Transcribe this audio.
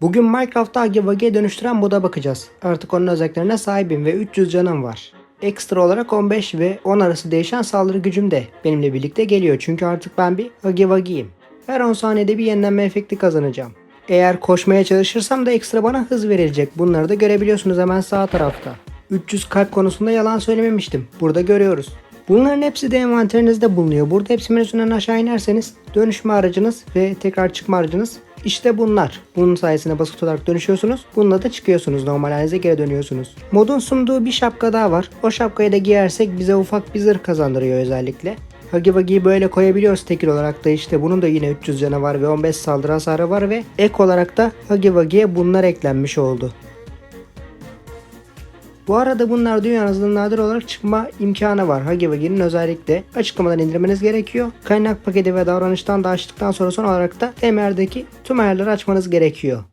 Bugün Minecraft'ta Wuggy'ye dönüştüren moda bakacağız. Artık onun özelliklerine sahibim ve 300 canım var. Ekstra olarak 15 ve 10 arası değişen saldırı gücüm de benimle birlikte geliyor. Çünkü artık ben bir Wuggy'yim. Her 10 saniyede bir yenilenme efekti kazanacağım. Eğer koşmaya çalışırsam da ekstra bana hız verilecek. Bunları da görebiliyorsunuz hemen sağ tarafta. 300 kalp konusunda yalan söylememiştim. Burada görüyoruz. Bunların hepsi de envanterinizde bulunuyor. Burada hepsi menüsünden aşağı inerseniz dönüşme aracınız ve tekrar çıkma aracınız işte bunlar. Bunun sayesinde basit olarak dönüşüyorsunuz. Bununla da çıkıyorsunuz. Normal halinize geri dönüyorsunuz. Modun sunduğu bir şapka daha var. O şapkayı da giyersek bize ufak bir zırh kazandırıyor özellikle. Huggy Wuggy'yi böyle koyabiliyoruz tekil olarak da işte bunun da yine 300 canı var ve 15 saldırı hasarı var ve ek olarak da Huggy Wuggy'ye bunlar eklenmiş oldu. Bu arada bunlar dünyanızda nadir olarak çıkma imkanı var. Wuggy'nin özellikle açıklamadan indirmeniz gerekiyor. Kaynak paketi ve davranıştan da açtıktan sonra son olarak da MR'deki tüm ayarları açmanız gerekiyor.